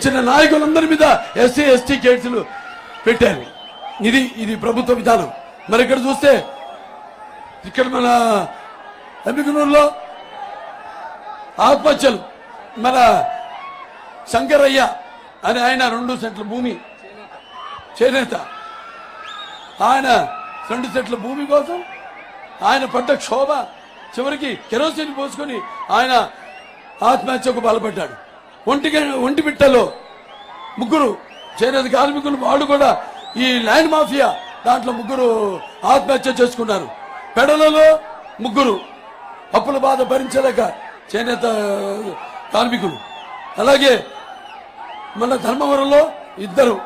గెలిచిన నాయకులందరి మీద SC ST కేసులు పెట్టారు. ఇది ఇది ప్రభుత్వ విధానం. మరి ఇక్కడ చూస్తే ఇక్కడ మన ఎమ్మికనూరులో ఆత్మహత్యలు మన శంకరయ్య అని ఆయన రెండు సెంట్ల భూమి చేనేత. ఆయన రెండు సెంట్ల భూమి కోసం ఆయన పడ్డ క్షోభ చివరికి కెరోసిన్ పోసుకొని ఆయన ఆత్మహత్యకు బలపడ్డాడు. ఒంటి ఒంటి బిట్టలో ముగ్గురు చేనేత కార్మికులు వాళ్ళు కూడా ఈ ల్యాండ్ మాఫియా దాంట్లో ముగ్గురు ఆత్మహత్య చేసుకున్నారు. పెడలలో ముగ్గురు అప్పుల బాధ భరించలేక చేనేత కార్మికులు. అలాగే మన ధర్మవరంలో ఇద్దరు.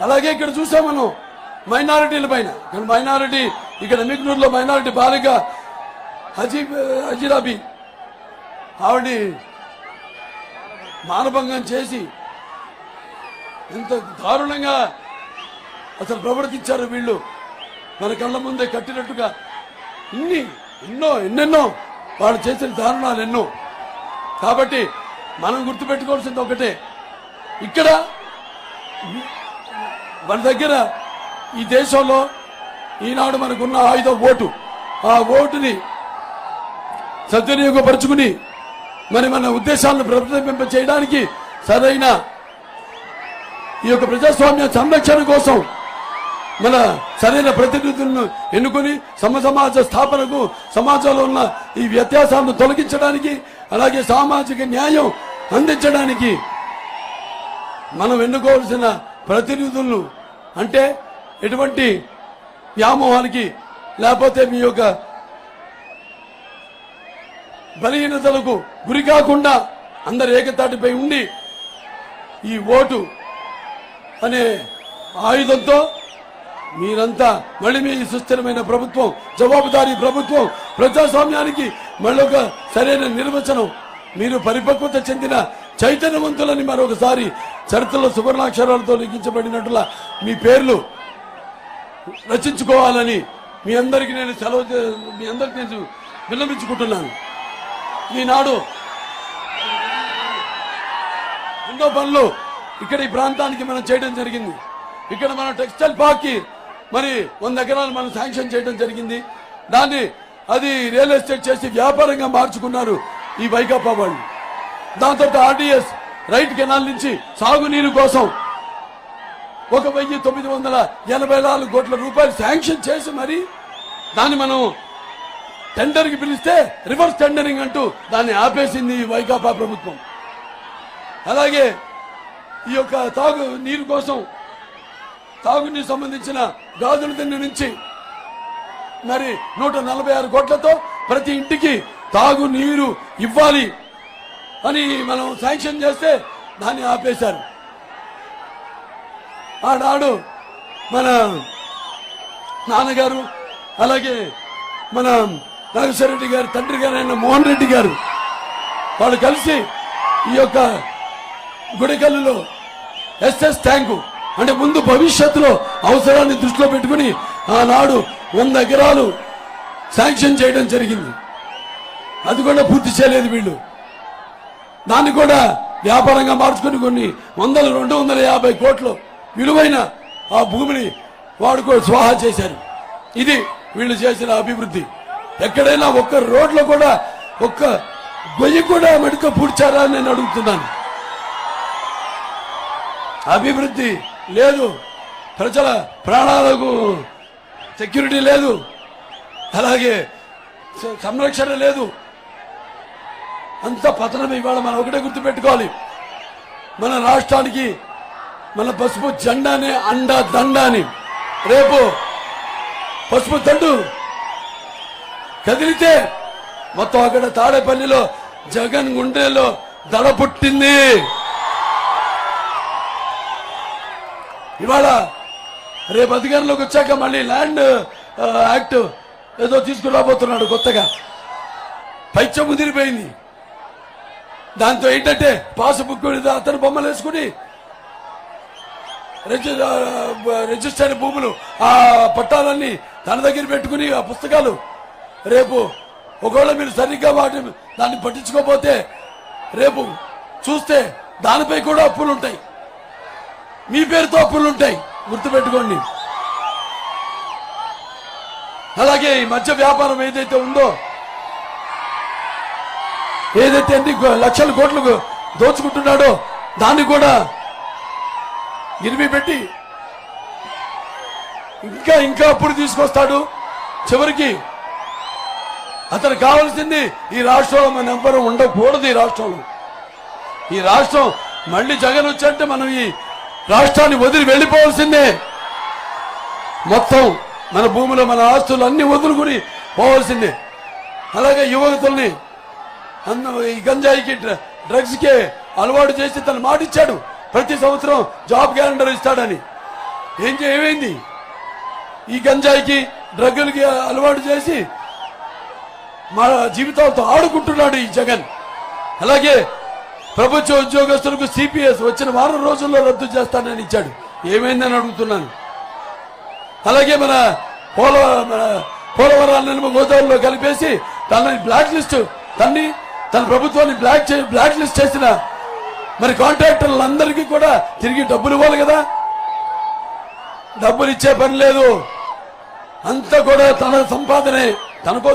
అలాగే ఇక్కడ చూసాం మనం మైనారిటీల పైన. ఇక్కడ మైనారిటీ ఇక్కడ మిగ్నూరులో మైనారిటీ బాలిక హజీ హజీరాబీ ఆవిడ్ని మానభంగం చేసి ఎంత దారుణంగా అసలు ప్రవర్తించారు వీళ్ళు. మన కళ్ళ ముందే కట్టినట్టుగా ఇన్ని ఎన్నో ఎన్నెన్నో వాళ్ళు చేసిన దారుణాలు ఎన్నో. కాబట్టి మనం గుర్తుపెట్టుకోవాల్సింది ఒకటే. ఇక్కడ మన దగ్గర ఈ దేశంలో ఈనాడు మనకున్న ఆయుధ ఓటు. ఆ ఓటుని సద్వినియోగపరుచుకుని మరి మన ఉద్దేశాలను ప్రతిబింబ చేయడానికి సరైన ఈ యొక్క ప్రజాస్వామ్య సంరక్షణ కోసం మన సరైన ప్రతినిధులను ఎన్నుకొని సమ సమాజ స్థాపనకు సమాజంలో ఉన్న ఈ వ్యత్యాసాలను తొలగించడానికి అలాగే సామాజిక న్యాయం అందించడానికి మనం ఎన్నుకోవాల్సిన ప్రతినిధులను అంటే ఎటువంటి వ్యామోహానికి లేకపోతే మీ యొక్క బలహీనతలకు గురి కాకుండా అందరు ఏకతాటిపై ఉండి ఈ ఓటు అనే ఆయుధంతో మీరంతా మళ్ళీ మీ సుస్థిరమైన ప్రభుత్వం జవాబుదారీ ప్రభుత్వం ప్రజాస్వామ్యానికి మళ్ళీ ఒక సరైన నిర్వచనం మీరు పరిపక్వత చెందిన చైతన్యవంతులని మరొకసారి చరిత్రలో సువర్ణాక్షరాలతో లిఖించబడినట్లుగా మీ పేర్లు రచించుకోవాలని మీ అందరికీ నేను సెలవు మీ అందరికీ నేను విన్నవించుకుంటున్నాను. ఈనాడు ఎన్నో పనులు. ఇక్కడ ఈ ప్రాంతానికి మనం చేయడం జరిగింది. ఇక్కడ మన టెక్స్టైల్ పార్క్కి మరి వంద ఎకరాలు మనం శాంక్షన్ చేయడం జరిగింది. దాన్ని అది రియల్ ఎస్టేట్ చేసి వ్యాపారంగా మార్చుకున్నారు ఈ వైకాపా వాళ్ళు. దాంతో ఆర్డీఎస్ రైట్ కెనాల్ నుంచి సాగునీరు కోసం ఒక వెయ్యి తొమ్మిది వందల ఎనభై నాలుగు కోట్ల రూపాయలు శాంక్షన్ చేసి మరి దాన్ని మనం టెండర్కి పిలిస్తే రివర్స్ టెండరింగ్ అంటూ దాన్ని ఆపేసింది ఈ వైకాపా ప్రభుత్వం. అలాగే ఈ యొక్క తాగు నీరు కోసం తాగునీరు సంబంధించిన గాజుల దిండు నుంచి మరి నూట నలభై ఆరు కోట్లతో ప్రతి ఇంటికి తాగు నీరు ఇవ్వాలి అని మనం శాంక్షన్ చేస్తే దాన్ని ఆపేశారు. ఆనాడు మన నాన్నగారు అలాగే మన నాగేశ్వరరెడ్డి గారు తండ్రి గారు అయిన మోహన్ రెడ్డి గారు వాళ్ళు కలిసి ఈ యొక్క గుడికల్లులో ఎస్ఎస్ ట్యాంకు అంటే ముందు భవిష్యత్తులో అవసరాన్ని దృష్టిలో పెట్టుకుని ఆనాడు వంద ఎకరాలు శాంక్షన్ చేయడం జరిగింది. అది కూడా పూర్తి చేయలేదు వీళ్ళు. దాన్ని కూడా వ్యాపారంగా మార్చుకుని కొన్ని వందల రెండు వందల యాభై కోట్లు విలువైన ఆ భూమిని వాడుకో స్వాహా చేశారు. ఇది వీళ్ళు చేసిన అభివృద్ధి. ఎక్కడైనా ఒక్క రోడ్లో కూడా ఒక్క గొయ్యి కూడా మెడక పూడ్చారా అని నేను అడుగుతున్నాను. అభివృద్ధి లేదు. ప్రజల ప్రాణాలకు సెక్యూరిటీ లేదు. అలాగే సంరక్షణ లేదు. అంత పతనం ఇవాళ మనం ఒకటే గుర్తుపెట్టుకోవాలి. మన రాష్ట్రానికి మన పసుపు జెండానే అండ దండ అని రేపు పసుపు దండు కదిలితే మొత్తం అక్కడ తాడేపల్లిలో జగన్ గుండెలో దడ పుట్టింది. ఇవాళ రేపు అధికారంలోకి వచ్చాక మళ్ళీ ల్యాండ్ యాక్ట్ ఏదో తీసుకురాబోతున్నాడు కొత్తగా. పైచం ముదిరిపోయింది. దాంతో ఏంటంటే పాస్బుక్ మీద అతను బొమ్మలు వేసుకుని రిజిస్టర్ భూములు ఆ పట్టాలన్నీ తన దగ్గర పెట్టుకుని ఆ పుస్తకాలు రేపు ఒకవేళ మీరు సరిగ్గా వాటిని దాన్ని పట్టించుకోకపోతే రేపు చూస్తే దానిపై కూడా అప్పులు ఉంటాయి. మీ పేరుతో అప్పులు ఉంటాయి. గుర్తుపెట్టుకోండి. అలాగే ఈ మధ్య వ్యాపారం ఏదైతే ఉందో ఏదైతే ఎన్ని లక్షల కోట్లు దోచుకుంటున్నాడో దాన్ని కూడా ఇరిమి పెట్టి ఇంకా ఇంకా అప్పుడు తీసుకొస్తాడు. చివరికి అతను కావాల్సింది ఈ రాష్ట్రంలో మన ఎవ్వరూ ఉండకూడదు ఈ రాష్ట్రంలో. ఈ రాష్ట్రం మళ్ళీ జగన్ వచ్చంటే మనం ఈ రాష్ట్రాన్ని వదిలి వెళ్ళిపోవాల్సిందే. మొత్తం మన భూమిలో మన ఆస్తులు అన్ని వదులుకుని పోవాల్సిందే. అలాగే యువకుల్ని అన్న ఈ గంజాయికి డ్ర- అలవాటు చేసి తను మాటిచ్చాడు ప్రతి సంవత్సరం జాబ్ క్యాలెండర్ ఇస్తాడని. ఏం ఏమైంది? ఈ గంజాయికి డ్రగ్గులకి అలవాటు చేసి మా జీవితాలతో ఆడుకుంటున్నాడు ఈ జగన్. అలాగే ప్రభుత్వ ఉద్యోగస్తులకు సిపిఎస్ వచ్చిన వారం రోజుల్లో రద్దు చేస్తానని ఇచ్చాడు. ఏమైందని అడుగుతున్నాను. అలాగే మన పోల మన పోలవరాలను గోదావరిలో కలిపేసి తనని బ్లాక్ లిస్ట్ తన్ని తన ప్రభుత్వాన్ని బ్లాక్ చే- బ్లాక్ లిస్ట్ చేసిన మరి కాంట్రాక్టర్లందరికీ కూడా తిరిగి డబ్బులు ఇవ్వాలి కదా? డబ్బులు ఇచ్చే పని లేదు. అంతా కూడా తన సంపాదనే తన కోసం